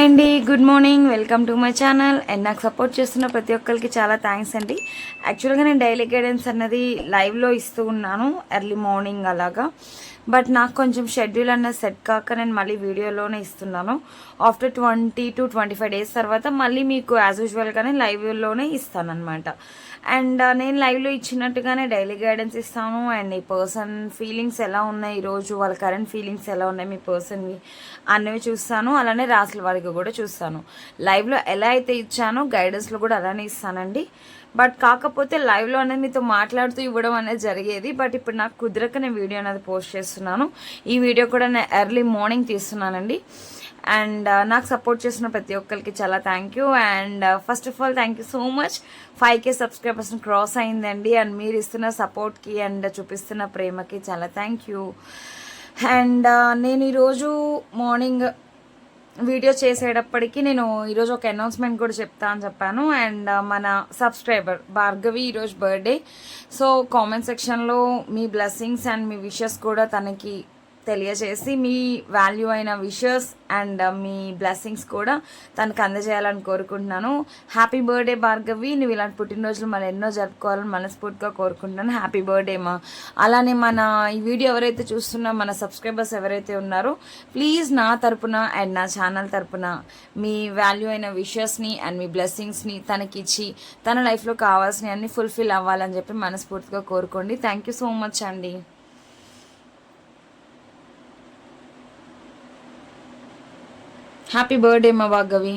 అండి good morning welcome to my channel and నాకు support చేస్తున్న ప్రతి ఒక్కరికి చాలా థ్యాంక్స్ అండి. యాక్చువల్గా నేను డైలీ గైడెన్స్ అన్నది లైవ్లో ఇస్తూ ఉన్నాను ఎర్లీ మార్నింగ్ అలాగా. బట్ నాకు కొంచెం షెడ్యూల్ అన్నది సెట్ కాక నేను మళ్ళీ వీడియోలోనే ఇస్తున్నాను. After twenty two twenty five days తర్వాత మళ్ళీ మీకు యాజ్ యూజువల్గానే లైవ్లోనే ఇస్తాను అనమాట అండ్ నేను లైవ్లో ఇచ్చినట్టుగానే డైలీ గైడెన్స్ ఇస్తాను. అండ్ ఈ పర్సన్ ఫీలింగ్స్ ఎలా ఉన్నాయి ఈరోజు? వాళ్ళ కరెంట్ ఫీలింగ్స్ ఎలా ఉన్నాయి? మీ పర్సన్వి అన్నవి చూస్తాను. అలానే రాసుల వారికి కూడా చూస్తాను. లైవ్లో ఎలా అయితే ఇచ్చానో గైడెన్స్లో కూడా అలానే ఇస్తానండి. బట్ కాకపోతే లైవ్లో అనేది మీతో మాట్లాడుతూ ఇవ్వడం అనేది జరిగేది. బట్ ఇప్పుడు నాకు కుదరక నేను వీడియో అనేది పోస్ట్ చేస్తున్నాను. ఈ వీడియో కూడా నేను ఎర్లీ మార్నింగ్ తీస్తున్నానండి. అండ్ uh, నాకు సపోర్ట్ చేసిన ప్రతి ఒక్కరికి చాలా thank you. And first of all thank you so much five K subscribers cross అయిందండి. అండ్ మీరు ఇస్తున్న సపోర్ట్కి అండ్ చూపిస్తున్న ప్రేమకి చాలా థ్యాంక్ యూ. అండ్ uh, నేను ఈరోజు మార్నింగ్ వీడియో చేసేటప్పటికి నేను ఈరోజు ఒక అనౌన్స్మెంట్ కూడా చెప్తా అని చెప్పాను. అండ్ uh, మన సబ్స్క్రైబర్ భార్గవి ఈరోజు బర్త్డే సో కామెంట్ సెక్షన్లో మీ బ్లెస్సింగ్స్ అండ్ మీ విషెస్ కూడా తనకి తెలియజేసి మీ వాల్యూ అయిన విషెస్ అండ్ uh, మీ బ్లెస్సింగ్స్ కూడా తనకు అందజేయాలని కోరుకుంటున్నాను. హ్యాపీ బర్త్డే భార్గవి నువ్వు ఇలాంటి పుట్టినరోజులు మనం ఎన్నో జరుపుకోవాలని మనస్ఫూర్తిగా కోరుకుంటున్నాను. హ్యాపీ బర్త్డే మా అలానే మన ఈ వీడియో ఎవరైతే చూస్తున్నా మన సబ్స్క్రైబర్స్ ఎవరైతే ఉన్నారో ప్లీజ్ నా తరపున అండ్ నా ఛానల్ తరపున మీ వాల్యూ అయిన విషెస్ని అండ్ మీ బ్లెస్సింగ్స్ని తనకిచ్చి తన లైఫ్లో కావాల్సినవి అన్నీ ఫుల్ఫిల్ అవ్వాలని చెప్పి మనస్ఫూర్తిగా కోరుకోండి. థ్యాంక్ యూ సో మచ్ అండి హ్యాపీ బర్త్డే మా Bhargavi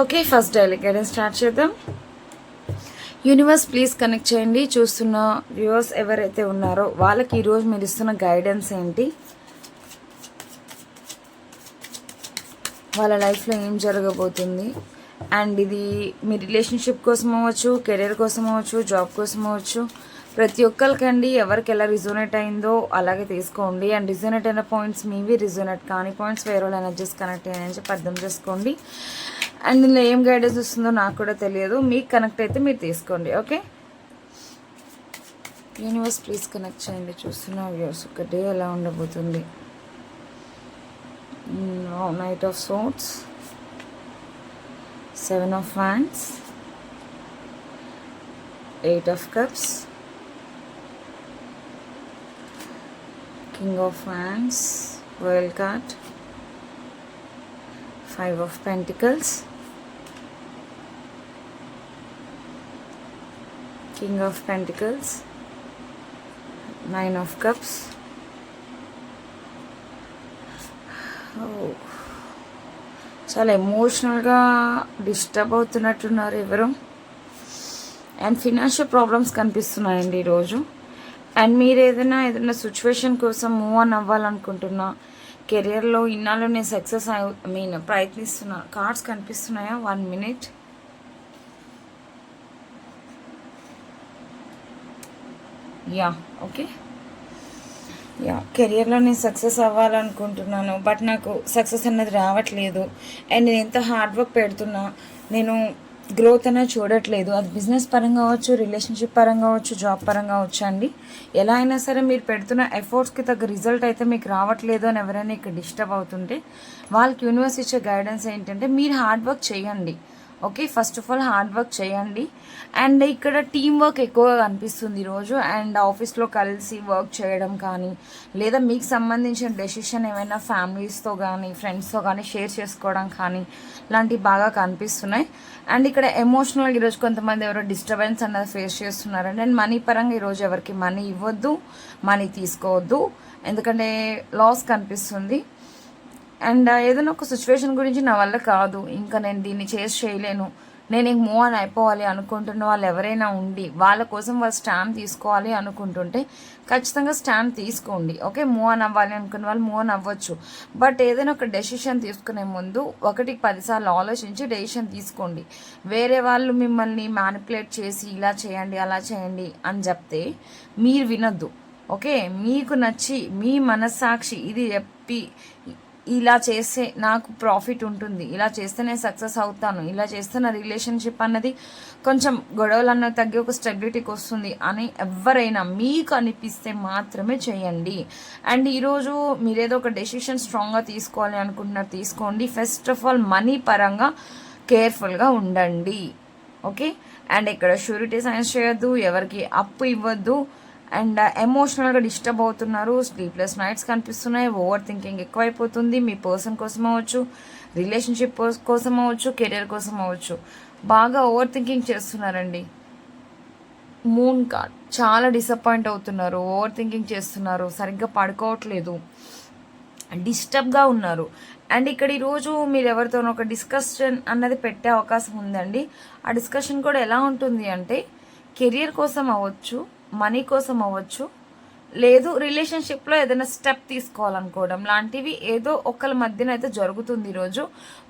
okay first daily guidance start చేద్దాం. యూనివర్స్ ప్లీజ్ కనెక్ట్ చేయండి. చూస్తున్న వ్యూవర్స్ ఎవరైతే ఉన్నారో వాళ్ళకి ఈరోజు మీరు ఇస్తున్న గైడెన్స్ ఏంటి? వాళ్ళ లైఫ్లో ఏం జరగబోతుంది? అండ్ ఇది మీ రిలేషన్షిప్ కోసం అవ్వచ్చు కెరీర్ కోసం అవ్వచ్చు జాబ్ కోసం అవ్వచ్చు. ప్రతి ఒక్కరికండి ఎవరికి ఎలా రిజోనేట్ అయిందో అలాగే తీసుకోండి. అండ్ రిజోనేట్ అయిన పాయింట్స్ మీవి రిజోనేట్ కాని పాయింట్స్ వేరే వాళ్ళ ఎనర్జీస్ కనెక్ట్ అయ్యాయని చెప్పి అర్థం చేసుకోండి. అండ్ ఇందులో ఏం గైడెన్స్ వస్తుందో నాకు కూడా తెలియదు. మీకు కనెక్ట్ అయితే మీరు తీసుకోండి ఓకే? యూనివర్స్ ప్లీజ్ కనెక్ట్ చేయండి. చూస్తున్న వ్యూస్ ఒక డే ఎలా ఉండబోతుంది. Knight of swords seven of fans eight of cups king of fans world card five of pentacles king of pentacles nine of cups చాలా ఎమోషనల్గా డిస్టర్బ్ అవుతున్నట్టున్నారు ఎవరు. అండ్ ఫినాన్షియల్ ప్రాబ్లమ్స్ కనిపిస్తున్నాయండి ఈరోజు. And మీరు ఏదైనా ఏదైనా సిచ్యువేషన్ కోసం మూవ్ ఆన్ అవ్వాలనుకుంటున్నా కెరియర్లో ఇన్నాళ్ళు నేను సక్సెస్ ఐ మీన్ ప్రయత్నిస్తున్నా కార్డ్స్ కనిపిస్తున్నాయా? One minute ya okay ya కెరియర్లో నేను సక్సెస్ అవ్వాలనుకుంటున్నాను బట్ నాకు సక్సెస్ అనేది రావట్లేదు. అండ్ నేను ఎంత హార్డ్ వర్క్ పెడుతున్నా నేను గ్రోత్ అనేది చూడట్లేదు. అది బిజినెస్ పరంగా అవ్వచ్చు రిలేషన్షిప్ పరంగా అవ్వచ్చు జాబ్ పరంగా అవ్వచ్చు అండి. ఎలా అయినా సరే మీరు పెడుతున్న ఎఫర్ట్స్కి తగ్గ రిజల్ట్ అయితే మీకు రావట్లేదు అని ఎవరైనా ఇక్కడ డిస్టర్బ్ అవుతుంటే వాళ్ళకి యూనివర్స్ ఇచ్చే గైడెన్స్ ఏంటంటే మీరు హార్డ్ వర్క్ చేయండి. Okay first of all hard work చేయండి. అండ్ ఇక్కడ టీం వర్క్ ఎక్కువగా కనిపిస్తుంది ఈరోజు. అండ్ ఆఫీస్లో కలిసి వర్క్ చేయడం కానీ లేదా మీకు సంబంధించిన డెసిషన్ ఏమైనా ఫ్యామిలీస్తో కానీ ఫ్రెండ్స్తో కానీ షేర్ చేసుకోవడం కానీ లాంటివి బాగా కనిపిస్తున్నాయి. అండ్ ఇక్కడ ఎమోషనల్ ఈరోజు కొంతమంది ఎవరో డిస్టర్బెన్స్ అన్నది ఫేస్ చేస్తున్నారండి అండ్ మనీ పరంగా ఈరోజు ఎవరికి మనీ ఇవ్వద్దు మనీ తీసుకోవద్దు. ఎందుకంటే లాస్ కనిపిస్తుంది. అండ్ uh, ఏదైనా ఒక సిచ్యువేషన్ గురించి నా వల్ల కాదు. ఇంకా నేను దీన్ని చేసి చేయలేను. నేను ఇంక మూవ్ ఆన్ అయిపోవాలి అనుకుంటున్న వాళ్ళు ఎవరైనా ఉండి వాళ్ళ కోసం వాళ్ళు స్టాండ్ తీసుకోవాలి అనుకుంటుంటే ఖచ్చితంగా స్టాండ్ తీసుకోండి. ఓకే మూవ్ ఆన్ అవ్వాలి అనుకున్న వాళ్ళు మూవ్ ఆన్ అవ్వచ్చు. బట్ ఏదైనా ఒక డెసిషన్ తీసుకునే ముందు ఒకటికి పదిసార్లు ఆలోచించి డెసిషన్ తీసుకోండి. వేరే వాళ్ళు మిమ్మల్ని మ్యానిపులేట్ చేసి ఇలా చేయండి అలా చేయండి అని చెప్తే మీరు వినొద్దు. ఓకే మీకు నచ్చి మీ మనస్సాక్షి ఇది చెప్పి ఇలా చేస్తే నాకు ప్రాఫిట్ ఉంటుంది. ఇలా చేస్తే నేను సక్సెస్ అవుతాను. ఇలా చేస్తే నా రిలేషన్షిప్ అన్నది కొంచెం గొడవలు అన్నది తగ్గి ఒక స్టెబిలిటీకి వస్తుంది అని ఎవరైనా మీకు అనిపిస్తే మాత్రమే చేయండి. అండ్ ఈరోజు మీరు ఏదో ఒక డెసిషన్ స్ట్రాంగ్గా తీసుకోవాలి అనుకుంటున్నారు తీసుకోండి. ఫస్ట్ ఆఫ్ ఆల్ మనీ పరంగా కేర్ఫుల్గా ఉండండి. ఓకే అండ్ ఇక్కడ షూరిటీ సైన్స్ చేయొద్దు ఎవరికి అప్పు ఇవ్వద్దు అండ్ uh, ఎమోషనల్గా డిస్టర్బ్ అవుతున్నారు. స్లీప్లెస్ నైట్స్ కనిపిస్తున్నాయి. ఓవర్ థింకింగ్ ఎక్కువైపోతుంది. మీ పర్సన్ కోసం అవ్వచ్చు రిలేషన్షిప్ కోసం అవ్వచ్చు కెరియర్ కోసం అవ్వచ్చు. బాగా ఓవర్ థింకింగ్ చేస్తున్నారండి. మూన్ కార్డ్ చాలా డిసప్పాయింట్ అవుతున్నారు. ఓవర్ థింకింగ్ చేస్తున్నారు. సరిగ్గా పడుకోవట్లేదు. డిస్టర్బ్గా ఉన్నారు. అండ్ ఇక్కడ ఈరోజు మీరు ఎవరితోనో ఒక డిస్కషన్ అన్నది పెట్టే అవకాశం ఉందండి. ఆ డిస్కషన్ కూడా ఎలా ఉంటుంది అంటే కెరియర్ కోసం అవ్వచ్చు మనీ కోసం అవ్వచ్చు. లేదు రిలేషన్షిప్లో ఏదైనా స్టెప్ తీసుకోవాలనుకోవడం లాంటివి ఏదో ఒకరి మధ్యన అయితే జరుగుతుంది ఈరోజు.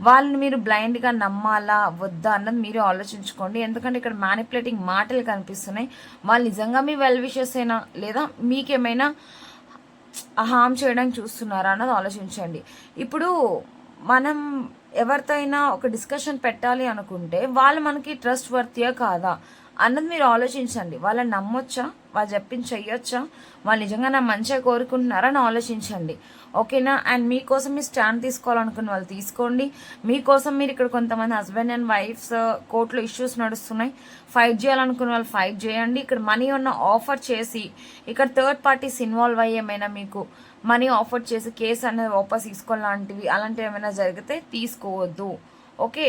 వాళ్ళని మీరు బ్లైండ్గా నమ్మాలా వద్దా అన్నది మీరు ఆలోచించుకోండి. ఎందుకంటే ఇక్కడ మ్యానిపులేటింగ్ మాటలు కనిపిస్తున్నాయి. వాళ్ళు నిజంగా మీ వెల్ విషెస్ అయినా లేదా మీకేమైనా హామ్ చేయడానికి చూస్తున్నారా అన్నది ఆలోచించండి. ఇప్పుడు మనం ఎవరితో అయినా ఒక డిస్కషన్ పెట్టాలి అనుకుంటే వాళ్ళు మనకి ట్రస్ట్ వర్తియా కాదా? అన్నది మీరు ఆలోచించండి. వాళ్ళని నమ్మొచ్చా? వాళ్ళు చెప్పింది చెయ్యొచ్చా? వాళ్ళు నిజంగా నా మంచిగా కోరుకుంటున్నారని ఆలోచించండి. ఓకేనా? అండ్ మీకోసం మీరు స్టాండ్ తీసుకోవాలనుకున్న వాళ్ళు తీసుకోండి. మీకోసం మీరు ఇక్కడ కొంతమంది హస్బెండ్ అండ్ వైఫ్స్ uh, కోర్టులో ఇష్యూస్ నడుస్తున్నాయి. ఫైట్ చేయాలనుకున్న వాళ్ళు ఫైట్ చేయండి. ఇక్కడ మనీ ఉన్న ఆఫర్ చేసి ఇక్కడ థర్డ్ పార్టీస్ ఇన్వాల్వ్ అయ్యి ఏమైనా మీకు మనీ ఆఫర్ చేసి కేసు అనేది వాపస్ తీసుకోవాలంటివి అలాంటివి ఏమైనా జరిగితే తీసుకోవద్దు. ఓకే.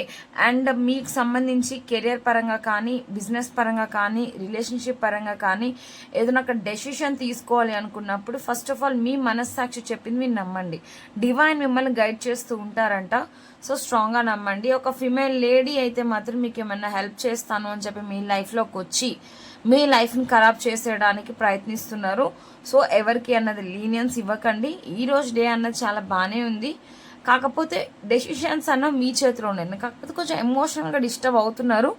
అండ్ మీకు సంబంధించి కెరియర్ పరంగా కానీ బిజినెస్ పరంగా కానీ రిలేషన్షిప్ పరంగా కానీ ఏదైనా ఒక డెసిషన్ తీసుకోవాలి అనుకున్నప్పుడు ఫస్ట్ ఆఫ్ ఆల్ మీ మనస్సాక్షి చెప్పింది మీరు నమ్మండి. డివైన్ మిమ్మల్ని గైడ్ చేస్తూ ఉంటారంట. సో స్ట్రాంగ్గా నమ్మండి. ఒక ఫిమేల్ లేడీ అయితే మాత్రం మీకు ఏమైనా హెల్ప్ చేస్తాను అని చెప్పి మీ లైఫ్లోకి వచ్చి మీ లైఫ్ని ఖరాబ్ చేసేయడానికి ప్రయత్నిస్తున్నారు. సో ఎవరికి అన్నది లీనియన్స్ ఇవ్వకండి. ఈరోజు డే అన్నది చాలా బాగానే ఉంది. కాకపోతే డెసిషన్స్ అన్న మీ చేతిలో ఉన్నాయి. కాకపోతే కొంచెం ఎమోషనల్గా డిస్టర్బ్ అవుతున్నారు.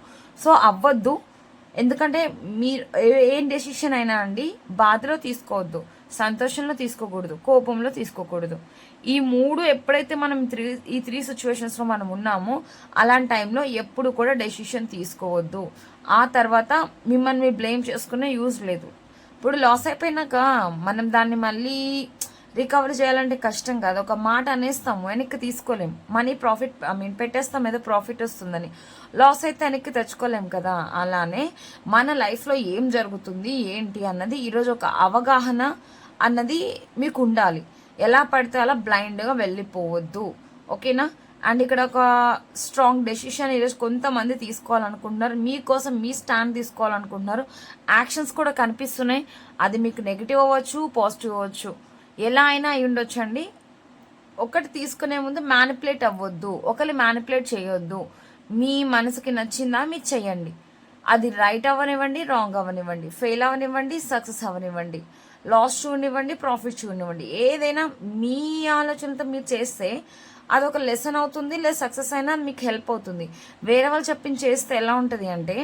సో అవ్వద్దు. ఎందుకంటే మీరు ఏం డెసిషన్ అయినా అండి బాధలో తీసుకోవద్దు. సంతోషంలో తీసుకోకూడదు. కోపంలో తీసుకోకూడదు. ఈ మూడు ఎప్పుడైతే మనం త్రీ ఈ త్రీ సిచ్యువేషన్స్లో మనం ఉన్నామో అలాంటి టైంలో ఎప్పుడు కూడా డెసిషన్ తీసుకోవద్దు. ఆ తర్వాత మిమ్మల్ని బ్లేమ్ చేసుకునే యూజ్ లేదు. ఇప్పుడు లాస్ అయిపోయినాక మనం దాన్ని మళ్ళీ రికవర్ చేయాలంటే కష్టం కాదు. ఒక మాట అనేస్తాము వెనక్కి తీసుకోలేం. మనీ ప్రాఫిట్ ఐ మీన్ పెట్టేస్తాం ఏదో ప్రాఫిట్ వస్తుందని. లాస్ అయితే వెనక్కి తెచ్చుకోలేం కదా? అలానే మన లైఫ్లో ఏం జరుగుతుంది ఏంటి అన్నది ఈరోజు ఒక అవగాహన అన్నది మీకు ఉండాలి. ఎలా పడితే అలా బ్లైండ్గా వెళ్ళిపోవద్దు. ఓకేనా? అండ్ ఇక్కడ ఒక స్ట్రాంగ్ డెసిషన్ ఈరోజు కొంతమంది తీసుకోవాలనుకుంటున్నారు. మీకోసం మీ స్టాండ్ తీసుకోవాలనుకుంటున్నారు. యాక్షన్స్ కూడా కనిపిస్తున్నాయి. అది మీకు నెగిటివ్ అవ్వచ్చు పాజిటివ్ అవ్వచ్చు. ఎలా అయినా అయి ఉండొచ్చండి. ఒకటి తీసుకునే ముందు మ్యానిపులేట్ అవ్వద్దు. ఒకరి మ్యానిపులేట్ చేయొద్దు. మీ మనసుకి నచ్చిందా మీరు చేయండి అది రైట్ అవ్వనివ్వండి రాంగ్ అవ్వనివ్వండి. ఫెయిల్ అవ్వనివ్వండి సక్సెస్ అవ్వనివ్వండి. లాస్ చూడనివ్వండి ప్రాఫిట్ చూడనివ్వండి ఏదైనా మీ ఆలోచనతో మీరు చేస్తే అదొక లెసన్ అవుతుంది లేదా సక్సెస్ అయినా మీకు హెల్ప్ అవుతుంది. వేరే వాళ్ళు చెప్పింది చేస్తే ఎలా ఉంటుంది అంటే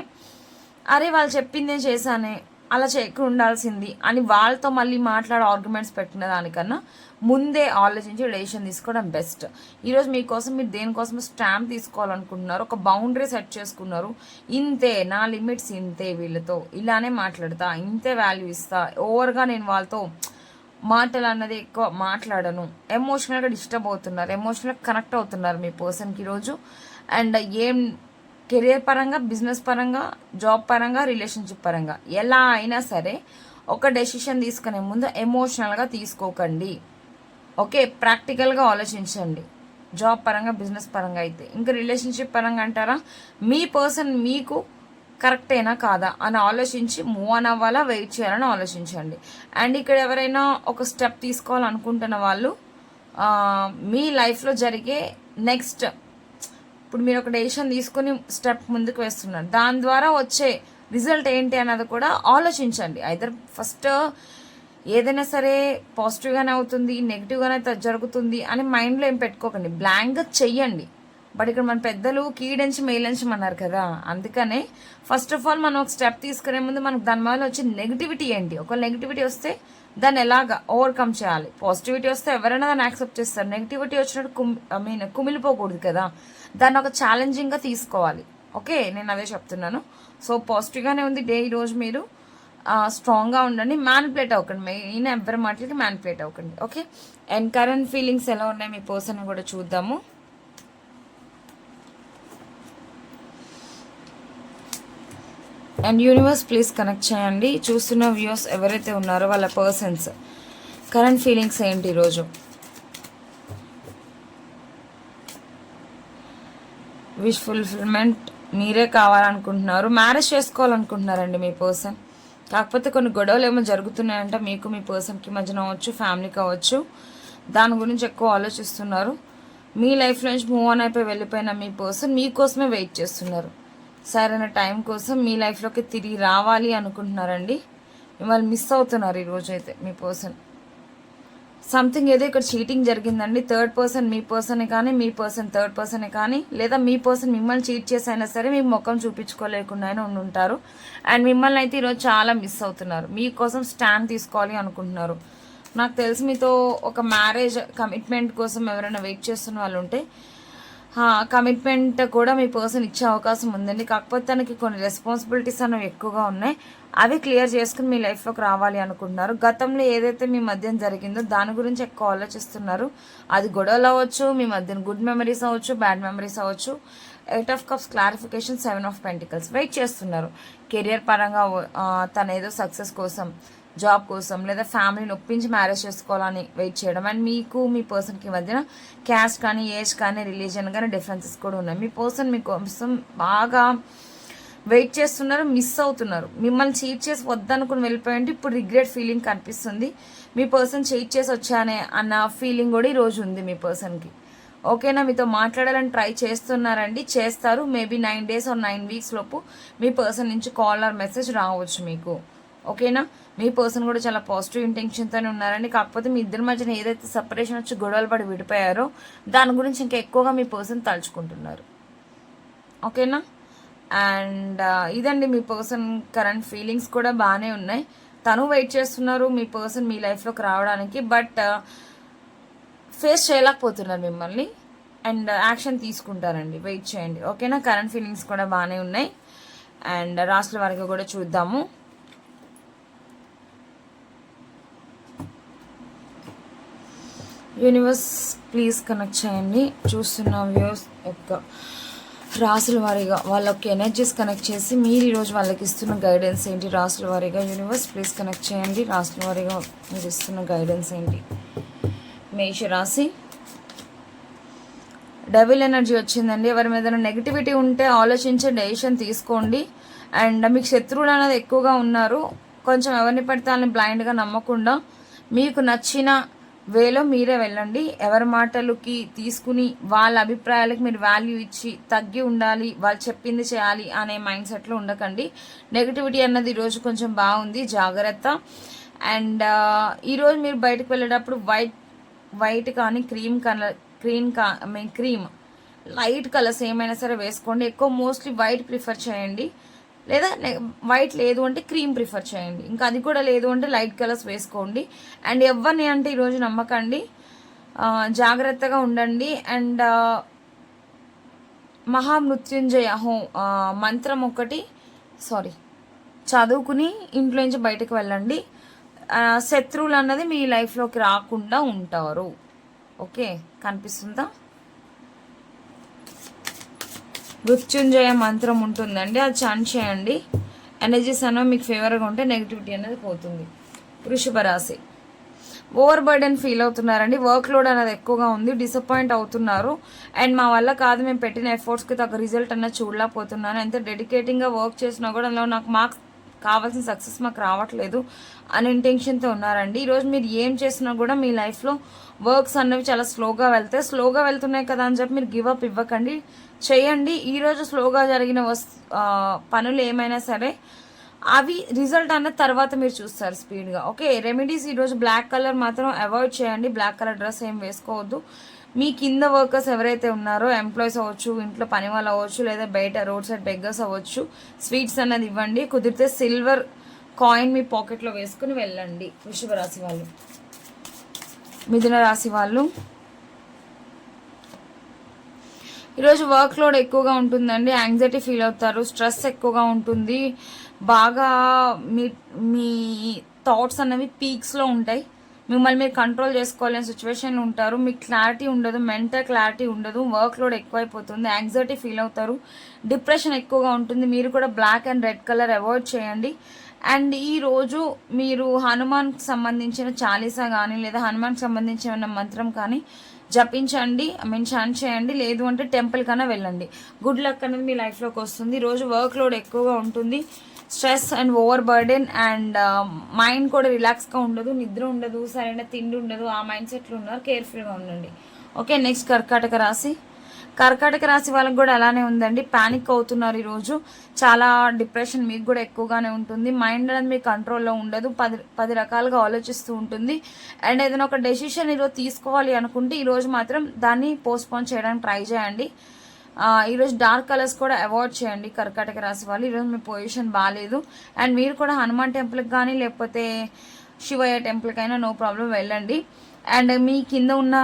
అరే వాళ్ళు చెప్పింది నేను చేశానే. అలా చేయకుండా ఉండాల్సింది అని వాళ్ళతో మళ్ళీ మాట్లాడే ఆర్గ్యుమెంట్స్ పెట్టిన దానికన్నా ముందే ఆలోచించి డెసిషన్ తీసుకోవడం బెస్ట్ ఈరోజు మీకోసం మీరు దేనికోసం స్టాంప్ తీసుకోవాలనుకుంటున్నారు ఒక బౌండరీ సెట్ చేసుకున్నారు ఇంతే నా లిమిట్స్ ఇంతే వీళ్ళతో ఇలానే మాట్లాడతా ఇంతే వాల్యూ ఇస్తా ఓవర్గా నేను వాళ్ళతో మాటలు అన్నది ఎక్కువ మాట్లాడను. ఎమోషనల్గా డిస్టర్బ్ అవుతున్నారు ఎమోషనల్గా కనెక్ట్ అవుతున్నారు మీ పర్సన్కి ఈరోజు అండ్ ఏం కెరియర్ పరంగా బిజినెస్ పరంగా జాబ్ పరంగా రిలేషన్షిప్ పరంగా. ఎలా అయినా సరే ఒక డెసిషన్ తీసుకునే ముందు ఎమోషనల్గా తీసుకోకండి. ఓకే ప్రాక్టికల్గా ఆలోచించండి. జాబ్ పరంగా బిజినెస్ పరంగా అయితే. ఇంకా రిలేషన్షిప్ పరంగా అంటారా? మీ పర్సన్ మీకు కరెక్టేనా కాదా అని ఆలోచించి మూవ్ ఆన్ అవ్వాలా వెయిట్ చేయాలని ఆలోచించండి. అండ్ ఇక్కడ ఎవరైనా ఒక స్టెప్ తీసుకోవాలనుకుంటున్న వాళ్ళు మీ లైఫ్లో జరిగే నెక్స్ట్ ఇప్పుడు మీరు ఒక డెసిషన్ తీసుకుని స్టెప్ ముందుకు వేస్తున్నారు. దాని ద్వారా వచ్చే రిజల్ట్ ఏంటి అన్నది కూడా ఆలోచించండి. అయితే ఫస్ట్ ఏదైనా సరే పాజిటివ్గానే అవుతుంది నెగిటివ్గానే అయితే జరుగుతుంది అని మైండ్లో ఏం పెట్టుకోకండి. బ్లాంక్గా చెయ్యండి. బట్ ఇక్కడ మన పెద్దలు కీడించి మేలించమన్నారు కదా. అందుకనే ఫస్ట్ ఆఫ్ ఆల్ మనం ఒక స్టెప్ తీసుకునే ముందు మనకు దాని వల్ల వచ్చే నెగిటివిటీ ఏంటి? ఒక నెగిటివిటీ వస్తే దాన్ని ఎలాగ ఓవర్కమ్ చేయాలి? పాజిటివిటీ వస్తే ఎవరైనా దాన్ని యాక్సెప్ట్ చేస్తారు. నెగిటివిటీ వచ్చినట్టు కుమ్ ఐ మీన్ కుమిలిపోకూడదు కదా. దాన్ని ఒక ఛాలెంజింగ్గా తీసుకోవాలి. ఓకే నేను అదే చెప్తున్నాను. సో పాజిటివ్గానే ఉంది డే ఈరోజు మీరు. స్ట్రాంగ్గా ఉండండి. మ్యానిపులేట్ అవ్వకండి. మెయిన్ ఎవరి మాటలకి మ్యానిపులేట్ అవ్వకండి. ఓకే అండ్ కరెంట్ ఫీలింగ్స్ ఎలా ఉన్నాయి మీ పర్సన్ కూడా చూద్దాము. అండ్ యూనివర్స్ ప్లీజ్ కనెక్ట్ చేయండి. చూస్తున్న వ్యూస్ ఎవరైతే ఉన్నారో వాళ్ళ పర్సన్స్ కరెంట్ ఫీలింగ్స్ ఏంటి ఈరోజు విష్ ఫుల్ఫిల్మెంట్ మీరే కావాలనుకుంటున్నారు. మ్యారేజ్ చేసుకోవాలనుకుంటున్నారండి మీ పర్సన్. కాకపోతే కొన్ని గొడవలు ఏమో జరుగుతున్నాయంట. మీకు మీ పర్సన్కి మధ్యన అవ్వచ్చు ఫ్యామిలీ కావచ్చు. దాని గురించి ఎక్కువ ఆలోచిస్తున్నారు. మీ లైఫ్లో నుంచి మూవ్ ఆన్ అయిపోయి వెళ్ళిపోయిన మీ పర్సన్ మీకోసమే వెయిట్ చేస్తున్నారు. సరైన టైం కోసం మీ లైఫ్లోకి తిరిగి రావాలి అనుకుంటున్నారండి. మిమ్మల్ని మిస్ అవుతున్నారు ఈరోజు అయితే మీ పర్సన్. సంథింగ్ ఏదో ఇక్కడ చీటింగ్ జరిగిందండి. థర్డ్ పర్సన్ మీ పర్సనే కానీ మీ పర్సన్ థర్డ్ పర్సనే కానీ లేదా మీ పర్సన్ మిమ్మల్ని చీట్ చేసైనా సరే మీ ముఖం చూపించుకోలేకుండా అయినా ఉండి ఉంటారు అండ్ మిమ్మల్ని అయితే ఈరోజు చాలా మిస్ అవుతున్నారు. మీకోసం స్టాండ్ తీసుకోవాలి అనుకుంటున్నారు. నాకు తెలిసి మీతో ఒక మ్యారేజ్ కమిట్మెంట్ కోసం ఎవరైనా వెయిట్ చేస్తున్న వాళ్ళు ఉంటే కమిట్మెంట్ కూడా మీ పర్సన్ ఇచ్చే అవకాశం ఉందండి. కాకపోతే తనకి కొన్ని రెస్పాన్సిబిలిటీస్ అనేవి ఎక్కువగా ఉన్నాయి. అవి క్లియర్ చేసుకుని మీ లైఫ్లోకి రావాలి అనుకుంటున్నారు. గతంలో ఏదైతే మీ మధ్యన జరిగిందో దాని గురించి ఎక్కువ ఆలోచిస్తున్నారు. అది గొడవలు అవ్వచ్చు మీ మధ్యన గుడ్ మెమరీస్ అవ్వచ్చు బ్యాడ్ మెమరీస్ అవ్వచ్చు. Eight of cups clarification seven of pentacles. Wait చేస్తున్నారు. కెరియర్ పరంగా తన ఏదో సక్సెస్ కోసం జాబ్ కోసం లేదా ఫ్యామిలీని ఒప్పించి మ్యారేజ్ చేసుకోవాలని వెయిట్ చేయడం. అండ్ మీకు మీ పర్సన్కి మధ్యన క్యాస్ట్ కానీ ఏజ్ కానీ రిలీజన్ కానీ డిఫరెన్సెస్ కూడా ఉన్నాయి. మీ పర్సన్ మీకోసం బాగా వెయిట్ చేస్తున్నారు మిస్ అవుతున్నారు. మిమ్మల్ని చీట్ చేసి వద్దనుకుని వెళ్ళిపోయింటే ఇప్పుడు రిగ్రెట్ ఫీలింగ్ కనిపిస్తుంది. మీ పర్సన్ చీట్ చేసి వచ్చానే అన్న ఫీలింగ్ కూడా ఈరోజు ఉంది మీ పర్సన్కి. ఓకేనా? మీతో మాట్లాడాలని ట్రై చేస్తున్నారండి. చేస్తారు. Maybe nine days or nine weeks లోపు మీ పర్సన్ నుంచి కాల్ ఆర్ మెసేజ్ రావచ్చు మీకు. ఓకేనా? మీ పర్సన్ కూడా చాలా పాజిటివ్ ఇంటెన్షన్తోనే ఉన్నారండి. కాకపోతే మీ ఇద్దరి మధ్యన ఏదైతే సపరేషన్ వచ్చి గొడవలు పడి విడిపోయారో దాని గురించి ఇంకా ఎక్కువగా మీ పర్సన్ తలుచుకుంటున్నారు. ఓకేనా? అండ్ ఇదండి మీ పర్సన్ కరెంట్ ఫీలింగ్స్ కూడా బాగానే ఉన్నాయి. తను వెయిట్ చేస్తున్నారు మీ పర్సన్ మీ లైఫ్లోకి రావడానికి బట్ ఫేస్ చేయలేకపోతున్నారు మిమ్మల్ని అండ్ యాక్షన్ తీసుకుంటారండి. వెయిట్ చేయండి. ఓకేనా? కరెంట్ ఫీలింగ్స్ కూడా బాగానే ఉన్నాయి. అండ్ రాష్ట్ర వారికి కూడా చూద్దాము. యూనివర్స్ ప్లీజ్ కనెక్ట్ చేయండి. చూస్తున్న వ్యూస్ యొక్క రాసుల వారీగా వాళ్ళకి ఎనర్జీస్ కనెక్ట్ చేసి మీరు ఈరోజు వాళ్ళకి ఇస్తున్న గైడెన్స్ ఏంటి? రాసుల వారీగా యూనివర్స్ ప్లీజ్ కనెక్ట్ చేయండి. రాసుల వారీగా మీరు ఇస్తున్న గైడెన్స్ ఏంటి? మేష రాసి డబుల్ ఎనర్జీ వచ్చిందండి. ఎవరి మీద నెగిటివిటీ ఉంటే ఆలోచించే డెసిషన్ తీసుకోండి. అండ్ మీకు శత్రువులు అనేది ఎక్కువగా ఉన్నారు. కొంచెం ఎవరిని పెడితే వాళ్ళని బ్లైండ్గా నమ్మకుండా మీకు నచ్చిన వేలో మీరే వెళ్ళండి. ఎవరి మాటలకి తీసుకుని వాళ్ళ అభిప్రాయాలకు మీరు వాల్యూ ఇచ్చి తగ్గి ఉండాలి వాళ్ళు చెప్పింది చేయాలి అనే మైండ్ సెట్లో ఉండకండి. నెగిటివిటీ అన్నది ఈరోజు కొంచెం బాగుంది జాగ్రత్త. అండ్ ఈరోజు మీరు బయటకు వెళ్ళేటప్పుడు వైట్ వైట్ కానీ క్రీమ్ కలర్ క్రీమ్ కా మీన్ క్రీమ్ లైట్ కలర్స్ ఏమైనా సరే వేసుకోండి. ఎక్కువ మోస్ట్లీ వైట్ ప్రిఫర్ చేయండి. లేదా వైట్ లేదు అంటే క్రీమ్ ప్రిఫర్ చేయండి. ఇంకా అది కూడా లేదు అంటే లైట్ కలర్స్ వేసుకోండి. అండ్ ఎవరిని అంటే ఈరోజు నమ్మకండి. జాగ్రత్తగా ఉండండి. అండ్ మహామృత్యుంజయ హో మంత్రం ఒకటి సారీ చదువుకుని ఇంట్లో నుంచి బయటకు వెళ్ళండి. శత్రువులు అన్నది మీ లైఫ్లోకి రాకుండా ఉంటారు. ఓకే? కనిపిస్తుందా? మృత్యుంజయ మంత్రం ఉంటుందండి. అది చాన్ చేయండి. ఎనర్జీస్ అనేవి మీకు ఫేవర్గా ఉంటే నెగిటివిటీ అనేది పోతుంది. వృషభ రాశి. ఓవర్ బర్డెన్ ఫీల్ అవుతున్నారండి. వర్క్ లోడ్ అనేది ఎక్కువగా ఉంది. డిసప్పాయింట్ అవుతున్నారు. అండ్ మా వల్ల కాదు మేము పెట్టిన ఎఫర్ట్స్కి తగ్గ రిజల్ట్ అన్నది చూడలేకపోతున్నాను. ఎంత డెడికేటింగ్గా వర్క్ చేసినా కూడా అందులో నాకు మార్క్స్ కావాల్సిన సక్సెస్ మాకు రావట్లేదు అని ఇంటెన్షన్తో ఉన్నారండి. ఈరోజు మీరు ఏం చేసినా కూడా మీ లైఫ్లో వర్క్స్ అన్నవి చాలా స్లోగా వెళ్తాయి. స్లోగా వెళ్తున్నాయి కదా అని చెప్పి మీరు గివ్ అప్ ఇవ్వకండి. చేయండి. ఈరోజు స్లోగా జరిగిన వస్ పనులు ఏమైనా సరే అవి రిజల్ట్ అన్న తర్వాత మీరు చూస్తారు స్పీడ్గా. ఓకే రెమెడీస్ ఈరోజు బ్లాక్ కలర్ మాత్రం అవాయిడ్ చేయండి. బ్లాక్ కలర్ డ్రెస్ ఏం వేసుకోవద్దు. మీ కింద వర్కర్స్ ఎవరైతే ఉన్నారో ఎంప్లాయీస్ అవ్వచ్చు ఇంట్లో పని వాళ్ళు అవ్వచ్చు లేదా బయట రోడ్ సైడ్ బెగ్గర్స్ అవ్వచ్చు స్వీట్స్ అన్నది ఇవ్వండి. కుదిరితే సిల్వర్ కాయిన్ మీ పాకెట్లో వేసుకుని వెళ్ళండి. వృషభ రాశి వాళ్ళు. మిథున రాశి వాళ్ళు. ఈరోజు వర్క్ లోడ్ ఎక్కువగా ఉంటుందండి. యాంగ్జైటీ ఫీల్ అవుతారు. స్ట్రెస్ ఎక్కువగా ఉంటుంది. బాగా మీ మీ థాట్స్ అనేవి పీక్స్లో ఉంటాయి. మిమ్మల్ని మీరు కంట్రోల్ చేసుకోలేని సిచ్యువేషన్లు ఉంటారు. మీకు క్లారిటీ ఉండదు. మెంటల్ క్లారిటీ ఉండదు. వర్క్ లోడ్ ఎక్కువైపోతుంది. యాంగ్జైటీ ఫీల్ అవుతారు. డిప్రెషన్ ఎక్కువగా ఉంటుంది. మీరు కూడా black and red colour avoid చేయండి. అండ్ ఈరోజు మీరు హనుమాన్కి సంబంధించిన చాలీసా కానీ లేదా హనుమాన్కి సంబంధించిన మంత్రం కానీ జపించండి ఐ మీన్ షాన్ చేయండి లేదు అంటే టెంపుల్ కన్నా వెళ్ళండి. గుడ్ లక్ అనేది మీ లైఫ్లోకి వస్తుంది. రోజు వర్క్ లోడ్ ఎక్కువగా ఉంటుంది. Stress and overburden and mind కూడా రిలాక్స్గా ఉండదు నిద్ర ఉండదు సరైన తిండి ఉండదు ఆ మైండ్ సెట్లు ఉన్నారు కేర్ఫుల్గా ఉండండి. ఓకే నెక్స్ట్ కర్కాటక రాశి. కర్కాటక రాశి వాళ్ళకి కూడా అలానే ఉందండి. ప్యానిక్ అవుతున్నారు ఈరోజు. చాలా డిప్రెషన్ మీకు కూడా ఎక్కువగానే ఉంటుంది. మైండ్ అనేది మీ కంట్రోల్లో ఉండదు. పది పది రకాలుగా ఆలోచిస్తూ ఉంటుంది. అండ్ ఏదైనా ఒక డెసిషన్ ఈరోజు తీసుకోవాలి అనుకుంటే ఈరోజు మాత్రం దాన్ని పోస్ట్పోన్ చేయడానికి ట్రై చేయండి. ఈరోజు డార్క్ కలర్స్ కూడా అవాయిడ్ చేయండి కర్కాటక రాశి వాళ్ళు. ఈరోజు మీ పొజిషన్ బాగాలేదు అండ్ మీరు కూడా హనుమాన్ టెంపుల్కి కానీ లేకపోతే శివయ్య టెంపుల్కి అయినా నో ప్రాబ్లం వెళ్ళండి. అండ్ మీ కింద ఉన్న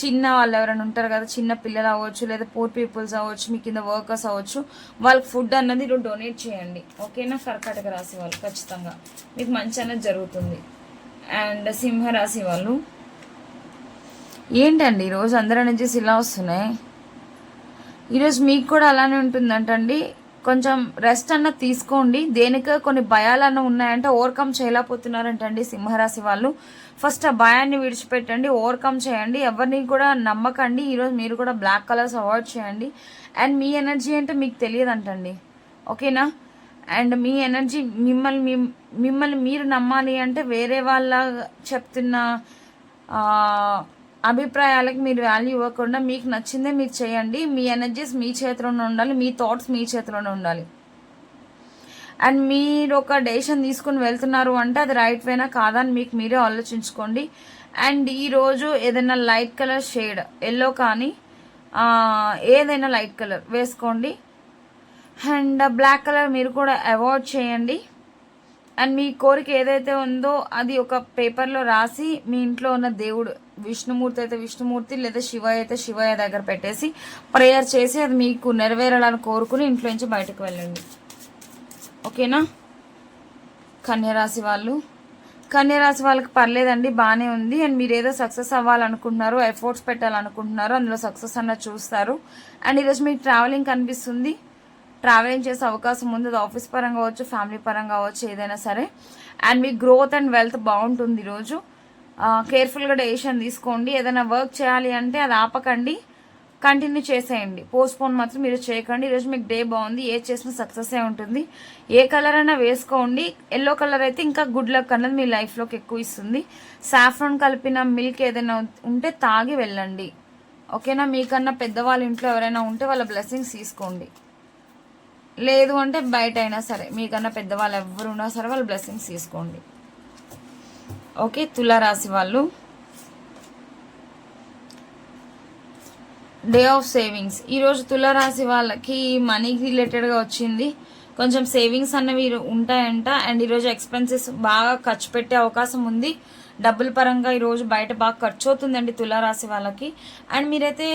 చిన్న వాళ్ళు ఎవరైనా ఉంటారు కదా చిన్న పిల్లలు అవ్వచ్చు లేదా పూర్ పీపుల్స్ అవ్వచ్చు మీ కింద వర్కర్స్ అవ్వచ్చు వాళ్ళకి ఫుడ్ అన్నది ఈరోజు డొనేట్ చేయండి. ఓకేనా? కర్కాటక రాశి వాళ్ళు ఖచ్చితంగా. మీకు మంచి అన్నది జరుగుతుంది. అండ్ సింహరాశి వాళ్ళు ఏంటండి ఈరోజు అందరూ ఎనర్జీస్ ఇలా వస్తున్నాయి? ఈరోజు మీకు కూడా అలానే ఉంటుందంటండి. కొంచెం రెస్ట్ అన్న తీసుకోండి. దేనికో కొన్ని భయాలన్న ఉన్నాయంటే ఓవర్కమ్ చేయలేకపోతున్నారంటండి సింహరాశి వాళ్ళు. ఫస్ట్ ఆ భయాన్ని విడిచిపెట్టండి ఓవర్కమ్ చేయండి. ఎవరిని కూడా నమ్మకండి. ఈరోజు మీరు కూడా బ్లాక్ కలర్స్ అవాయిడ్ చేయండి. అండ్ మీ ఎనర్జీ అంటే మీకు తెలియదంటండి. ఓకేనా అండ్ మీ ఎనర్జీ మిమ్మల్ని మిమ్మల్ని మీరు నమ్మాలి అంటే వేరే వాళ్ళ చెప్తున్న అభిప్రాయాలకు మీరు వాల్యూ ఇవ్వకుండా మీకు నచ్చిందే మీరు చేయండి. మీ ఎనర్జీస్ మీ చేతిలోనే ఉండాలి. మీ థాట్స్ మీ చేతిలోనే ఉండాలి. అండ్ మీరు ఒక డెసిషన్ తీసుకుని వెళ్తున్నారు అంటే అది రైట్ వేనా కాదా అని మీకు మీరే ఆలోచించుకోండి. అండ్ ఈరోజు ఏదైనా లైట్ కలర్ షేడ్ ఎల్లో కానీ ఏదైనా లైట్ కలర్ వేసుకోండి. అండ్ బ్లాక్ కలర్ మీరు కూడా అవాయిడ్ చేయండి. అండ్ మీ కోరిక ఏదైతే ఉందో అది ఒక పేపర్లో రాసి మీ ఇంట్లో ఉన్న దేవుడు విష్ణుమూర్తి అయితే విష్ణుమూర్తి లేదా శివయ్య అయితే శివయ్య దగ్గర పెట్టేసి ప్రేయర్ చేసి అది మీకు నెరవేరాలని కోరుకుని ఇంట్లో నుంచి బయటకు వెళ్ళండి. ఓకేనా? కన్యరాశి వాళ్ళు. కన్యరాశి వాళ్ళకి పర్లేదండి బాగానే ఉంది. అండ్ మీరు ఏదో సక్సెస్ అవ్వాలనుకుంటున్నారు ఎఫర్ట్స్ పెట్టాలనుకుంటున్నారు అందులో సక్సెస్ అన్న చూస్తారు. అండ్ ఈరోజు మీకు ట్రావెలింగ్ కనిపిస్తుంది. ట్రావెలింగ్ చేసే అవకాశం ఉంది. అది ఆఫీస్ పరంగా అవ్వచ్చు ఫ్యామిలీ పరంగా అవ్వచ్చు ఏదైనా సరే. అండ్ మీ గ్రోత్ అండ్ వెల్త్ బాగుంటుంది ఈరోజు. కేర్ఫుల్గా డెసిషన్ తీసుకోండి. ఏదైనా వర్క్ చేయాలి అంటే అది ఆపకండి. కంటిన్యూ చేసేయండి. పోస్ట్పోన్ మాత్రం మీరు చేయకండి. ఈరోజు మీకు డే బాగుంది. ఏ చేసినా సక్సెస్ ఏ ఉంటుంది. ఏ కలర్ అయినా వేసుకోండి. ఎల్లో కలర్ అయితే ఇంకా గుడ్ లక్ అన్నది మీ లైఫ్లోకి ఎక్కువ ఇస్తుంది. సాఫ్రాన్ కలిపిన మిల్క్ ఏదైనా ఉంటే తాగి వెళ్ళండి. ఓకేనా మీకన్నా పెద్దవాళ్ళ ఇంట్లో ఎవరైనా ఉంటే వాళ్ళ బ్లెస్సింగ్స్ తీసుకోండి. లేదు అంటే బయట అయినా సరే మీకన్నా పెద్దవాళ్ళు ఎవరు ఉన్నా సరే వాళ్ళ బ్లెస్సింగ్స్ తీసుకోండి. ఓకే తులారాశి వాళ్ళు. డే ఆఫ్ సేవింగ్స్ ఈరోజు తులారాశి వాళ్ళకి మనీకి రిలేటెడ్గా వచ్చింది. కొంచెం సేవింగ్స్ అన్నవి ఉంటాయంట. అండ్ ఈరోజు ఎక్స్పెన్సెస్ బాగా ఖర్చు పెట్టే అవకాశం ఉంది. డబ్బుల పరంగా ఈరోజు బయట బాగా ఖర్చు అవుతుందండి తులారాశి వాళ్ళకి. అండ్ మీరైతే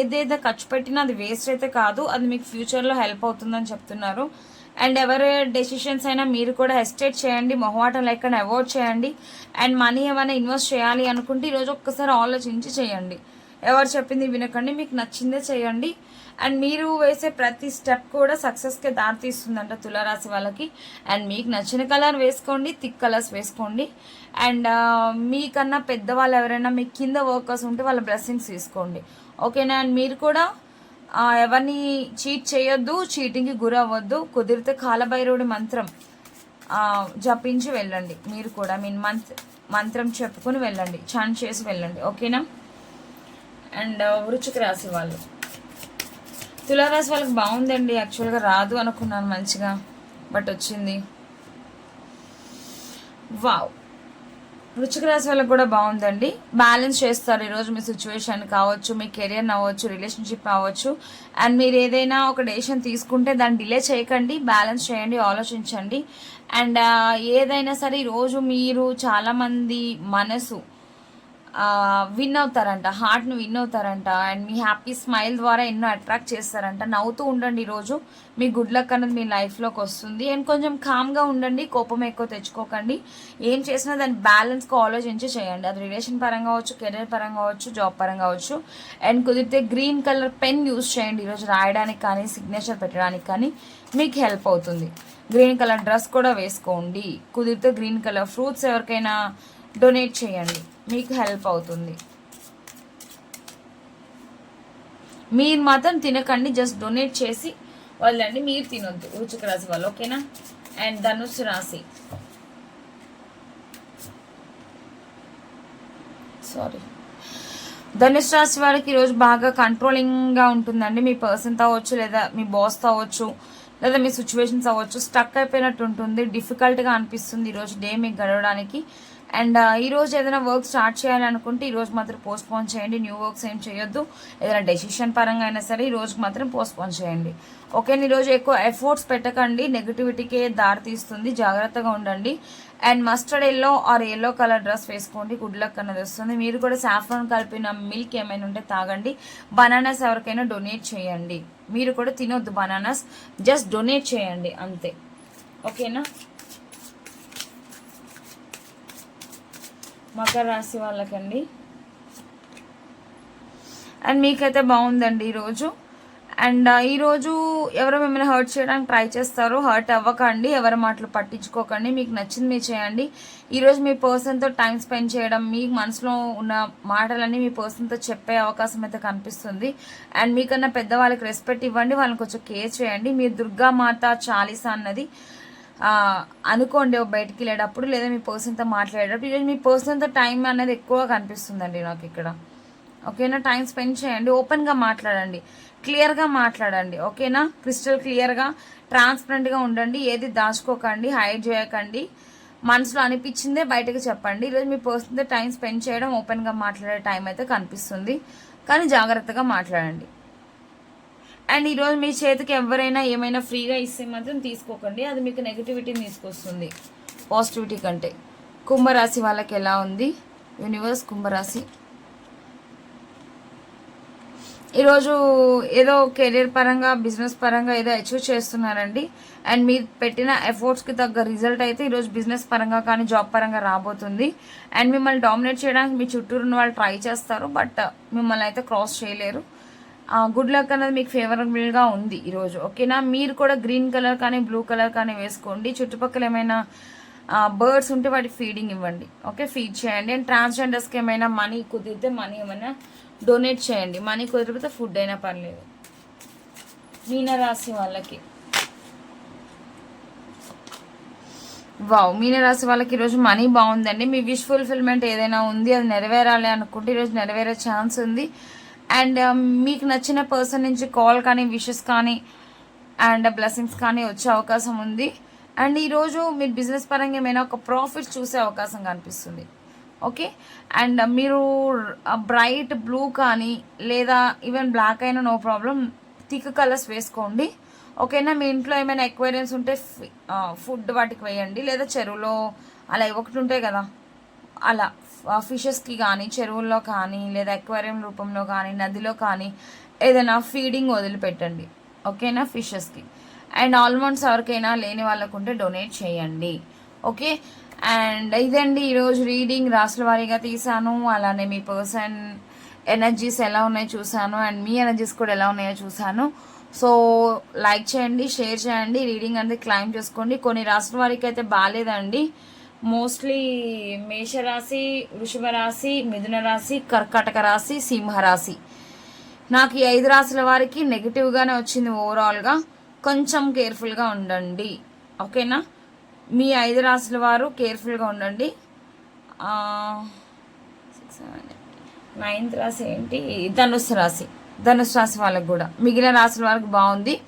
ఏదైతే ఖర్చు పెట్టినా అది వేస్ట్ అయితే కాదు. అది మీకు ఫ్యూచర్లో హెల్ప్ అవుతుందని చెప్తున్నారు. అండ్ ఎవరి డెసిషన్స్ అయినా మీరు కూడా హెస్టేట్ చేయండి. మొహమాటం లేకుండా అవాయిడ్ చేయండి. అండ్ మనీ ఏమైనా ఇన్వెస్ట్ చేయాలి అనుకుంటే ఈరోజు ఒక్కసారి ఆలోచించి చేయండి. ఎవరు చెప్పింది వినకండి. మీకు నచ్చిందే చేయండి. అండ్ మీరు వేసే ప్రతి స్టెప్ కూడా సక్సెస్కే దారితీస్తుందంట తులారాశి వాళ్ళకి. అండ్ మీకు నచ్చిన కలర్ వేసుకోండి. థిక్ కలర్స్ వేసుకోండి. అండ్ uh, మీకన్నా పెద్దవాళ్ళు ఎవరైనా మీ కింద వర్కర్స్ ఉంటే వాళ్ళ బ్లెస్సింగ్స్ తీసుకోండి. ఓకేనా అండ్ మీరు కూడా ఎవరిని చీట్ చేయొద్దు చీటింగ్కి గురవ్వద్దు కుదిరితే కాలభైరవుడి మంత్రం జపించి వెళ్ళండి. మీరు కూడా మీన్ మంత్ మంత్రం చెప్పుకుని వెళ్ళండి. చాన్ చేసి వెళ్ళండి. ఓకేనా అండ్ uh, వృచ్చిక రాశి వాళ్ళు. తులారాశి వాళ్ళకి బాగుందండి. యాక్చువల్గా రాదు అనుకున్నాను మంచిగా బట్ వచ్చింది. వావ్ వృచ్చిక రాశి వాళ్ళకి కూడా బాగుందండి. బ్యాలెన్స్ చేస్తారు ఈరోజు మీ సిచ్యువేషన్ కావచ్చు మీ కెరియర్ అవ్వచ్చు రిలేషన్షిప్ అవ్వచ్చు. అండ్ మీరు ఏదైనా ఒక డెసిషన్ తీసుకుంటే దాన్ని డిలే చేయకండి బ్యాలెన్స్ చేయండి ఆలోచించండి. అండ్ ఏదైనా సరే ఈరోజు మీరు చాలామంది మనసు విన్ అవుతారంట హార్ట్ని విన్ అవుతారంట అండ్ మీ హ్యాపీ స్మైల్ ద్వారా ఎన్నో అట్రాక్ట్ చేస్తారంట. నవ్వుతూ ఉండండి ఈరోజు. మీ గుడ్ లక్ అనేది మీ లైఫ్లోకి వస్తుంది. అండ్ కొంచెం కామ్గా ఉండండి కోపం ఎక్కువ తెచ్చుకోకండి. ఏం చేసినా దాన్ని బ్యాలెన్స్గా ఆలోచించి చేయండి. అది రిలేషన్ పరంగా అవచ్చు కెరీర్ పరంగా అవచ్చు జాబ్ పరంగా అవచ్చు అండ్ కుదిరితే గ్రీన్ కలర్ పెన్ యూస్ చేయండి. ఈరోజు రాయడానికి కానీ సిగ్నేచర్ పెట్టడానికి కానీ మీకు హెల్ప్ అవుతుంది. గ్రీన్ కలర్ డ్రెస్ కూడా వేసుకోండి. కుదిరితే గ్రీన్ కలర్ ఫ్రూట్స్ ఎవరికైనా డొనేట్ చేయండి. మీకు హెల్ప్ అవుతుంది. మీరు మాత్రం తినకండి జస్ట్ డొనేట్ చేసి వాళ్ళండి మీరు తినొద్దు. రుచిక రాశి వాళ్ళు ఓకేనా అండ్ ధనుసు రాశి. సారీ ధనుసు రాశి వారికి ఈరోజు బాగా కంట్రోలింగ్గా ఉంటుందండి. మీ పర్సన్తో అవ్వచ్చు లేదా మీ బాస్తో అవ్వచ్చు లేదా మీ సిచ్యువేషన్స్ అవ్వచ్చు స్టక్ అయిపోయినట్టు ఉంటుంది. డిఫికల్ట్గా అనిపిస్తుంది ఈరోజు డే మీకు గడవడానికి. అండ్ ఈరోజు ఏదైనా వర్క్ స్టార్ట్ చేయాలనుకుంటే ఈరోజు మాత్రం పోస్ట్పోన్ చేయండి. న్యూ వర్క్స్ ఏం చేయొద్దు. ఏదైనా డెసిషన్ పరంగా అయినా సరే ఈ రోజుకి మాత్రం పోస్ట్పోన్ చేయండి. ఓకే ఈరోజు ఎక్కువ ఎఫర్ట్స్ పెట్టకండి. నెగిటివిటీకే దారి తీస్తుంది. జాగ్రత్తగా ఉండండి. And mustard yellow or yellow colour dress వేసుకోండి. గుడ్ లక్ అన్నది వస్తుంది. మీరు కూడా సాఫ్రాన్ కలిపిన మిల్క్ ఏమైనా ఉంటే తాగండి. బనానాస్ ఎవరికైనా డొనేట్ చేయండి. మీరు కూడా తినొద్దు బనానాస్ జస్ట్ డొనేట్ చేయండి. అంతే. ఓకేనా మకర రాశి వాళ్ళకండి. అండ్ మీకైతే బాగుందండి ఈరోజు. అండ్ ఈరోజు ఎవరు మిమ్మల్ని హర్ట్ చేయడానికి ట్రై చేస్తారో హర్ట్ అవ్వకండి ఎవరి మాటలు పట్టించుకోకండి మీకు నచ్చింది మీరు చేయండి. ఈరోజు మీ పర్సన్తో టైం స్పెండ్ చేయడం మీ మనసులో ఉన్న మాటలన్నీ మీ పర్సన్తో చెప్పే అవకాశం అయితే కనిపిస్తుంది. అండ్ మీకన్నా పెద్దవాళ్ళకి రెస్పెక్ట్ ఇవ్వండి వాళ్ళని కొంచెం కేర్ చేయండి. మీరు దుర్గా మాత చాలీసా అన్నది అనుకోండి బయటికి వెళ్ళేటప్పుడు లేదా మీ పర్సన్తో మాట్లాడేటప్పుడు ఈరోజు మీ పర్సన్తో టైం అనేది ఎక్కువ కనిపిస్తుందండి నాకు ఇక్కడ. ఓకేనా? టైం స్పెండ్ చేయండి ఓపెన్గా మాట్లాడండి క్లియర్గా మాట్లాడండి ఓకేనా? క్రిస్టల్ క్లియర్గా ట్రాన్స్పరెంట్గా ఉండండి ఏది దాచుకోకండి హైడ్ చేయకండి మనసులో అనిపించిందే బయటకు చెప్పండి. ఈరోజు మీ పర్సన్తో టైం స్పెండ్ చేయడం ఓపెన్గా మాట్లాడే టైం అయితే కనిపిస్తుంది. కానీ జాగ్రత్తగా మాట్లాడండి. అండ్ ఈరోజు మీ చేతికి ఎవరైనా ఏమైనా ఫ్రీగా ఇస్తే మాత్రం తీసుకోకండి. అది మీకు నెగిటివిటీని తీసుకొస్తుంది. పాజిటివిటీ కంటే. కుంభరాశి వాళ్ళకి ఎలా ఉంది? యూనివర్స్ కుంభరాశి. ఈరోజు ఏదో కెరీర్ పరంగా బిజినెస్ పరంగా ఏదో అచీవ్ చేస్తున్నారండి. అండ్ మీరు పెట్టిన ఎఫర్ట్స్కి తగ్గ రిజల్ట్ అయితే ఈరోజు బిజినెస్ పరంగా కానీ జాబ్ పరంగా రాబోతుంది. అండ్ మిమ్మల్ని డామినేట్ చేయడానికి మీ చుట్టూరు ఉన్న వాళ్ళు ట్రై చేస్తారు బట్ మిమ్మల్ని అయితే క్రాస్ చేయలేరు. గుడ్ లక్ అనేది మీకు ఫేవరబుల్గా ఉంది ఈరోజు ఓకేనా మీరు కూడా గ్రీన్ కలర్ కానీ బ్లూ కలర్ కానీ వేసుకోండి. చుట్టుపక్కల ఏమైనా బర్డ్స్ ఉంటే వాటికి ఫీడింగ్ ఇవ్వండి ఓకే ఫీడ్ చేయండి. అండ్ ట్రాన్స్జెండర్స్కి ఏమైనా మనీ కుదిరితే మనీ ఏమైనా డొనేట్ చేయండి. మనీ కుదిరితే ఫుడ్ అయినా పర్లేదు. మీనరాశి వాళ్ళకి. వావ్ మీనరాశి వాళ్ళకి ఈరోజు మనీ బాగుందండి. మీ విష్ ఫుల్ఫిల్మెంట్ ఏదైనా ఉంది అది నెరవేరాలి అనుకుంటే ఈరోజు నెరవేరే ఛాన్స్ ఉంది. అండ్ um, మీకు నచ్చిన పర్సన్ నుంచి కాల్ కానీ విషెస్ కానీ అండ్ బ్లెస్సింగ్స్ కానీ వచ్చే అవకాశం ఉంది. అండ్ ఈరోజు మీరు బిజినెస్ పరంగా ఏమైనా ఒక ప్రాఫిట్ చూసే అవకాశం కనిపిస్తుంది. ఓకే అండ్ uh, మీరు uh, బ్రైట్ బ్లూ కానీ లేదా ఈవెన్ బ్లాక్ అయినా నో ప్రాబ్లం థిక్ కలర్స్ వేసుకోండి. ఓకేనా మీ ఇంట్లో ఏమైనా ఎక్వైరియన్స్ ఉంటే ఫుడ్ uh, వాటికి వేయండి. లేదా చెరువులో అలా ఒకటి ఉంటాయి కదా. అలా ఫిషెస్కి కానీ చెరువుల్లో కానీ లేదా ఎక్వేరియం రూపంలో కానీ నదిలో కానీ ఏదైనా ఫీడింగ్ వదిలిపెట్టండి. ఓకేనా ఫిషెస్కి? అండ్ ఆల్మండ్స్ ఎవరికైనా లేని వాళ్ళకు ఉంటే డొనేట్ చేయండి. ఓకే? అండ్ ఇదండి ఈరోజు రీడింగ్ రాసుల వారీగా తీసాను అలానే మీ పర్సన్ ఎనర్జీస్ ఎలా ఉన్నాయో చూసాను అండ్ మీ ఎనర్జీస్ కూడా ఎలా ఉన్నాయో చూసాను సో లైక్ చేయండి షేర్ చేయండి. రీడింగ్ అనేది క్లైమ్ చేసుకోండి. కొన్ని రాష్ట్ర వారికి అయితే బాగాలేదండి. మోస్ట్లీ మేషరాశి వృషభ రాశి మిథున రాశి కర్కాటక రాశి సింహరాశి. నాకు ఈ ఐదు రాశుల వారికి నెగిటివ్గానే వచ్చింది ఓవరాల్గా కొంచెం కేర్ఫుల్గా ఉండండి. ఓకేనా మీ ఐదు రాశుల వారు కేర్ఫుల్గా ఉండండి. నైన్త్ రాశి ఏంటి? ధనుస్సు రాశి. ధనుసు రాశి వాళ్ళకి కూడా. మిగిలిన రాశుల వారికి బాగుంది.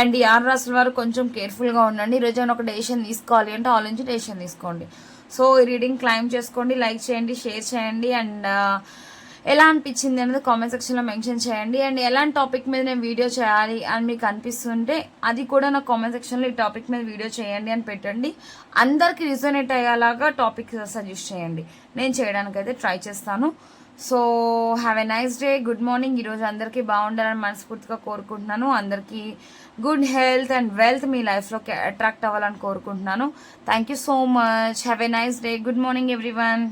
అండ్ ఈ ఆరు వారు కొంచెం కేర్ఫుల్గా ఉండండి. ఈరోజు ఏమైనా ఒక డెసిషన్ తీసుకోవాలి అంటే ఆలోచించి డెసిషన్ తీసుకోండి. సో ఈ రీడింగ్ క్లైమ్ చేసుకోండి లైక్ చేయండి షేర్ చేయండి అండ్ ఎలా అనిపించింది అనేది కామెంట్ సెక్షన్లో మెన్షన్ చేయండి. అండ్ ఎలాంటి టాపిక్ మీద నేను వీడియో చేయాలి అని మీకు అనిపిస్తుంటే అది కూడా నా కామెంట్ సెక్షన్లో ఈ టాపిక్ మీద వీడియో చేయండి అని పెట్టండి. అందరికీ రిజోనేట్ అయ్యేలాగా టాపిక్ సజెస్ట్ చేయండి. నేను చేయడానికైతే ట్రై చేస్తాను. So have a nice day good morning ఈరోజు అందరికీ బాగుండాలని మనస్ఫూర్తిగా కోరుకుంటున్నాను. అందరికీ గుడ్ హెల్త్ అండ్ వెల్త్ మీ లైఫ్లోకి అట్రాక్ట్ అవ్వాలని కోరుకుంటున్నాను. Thank you so much have a nice day good morning everyone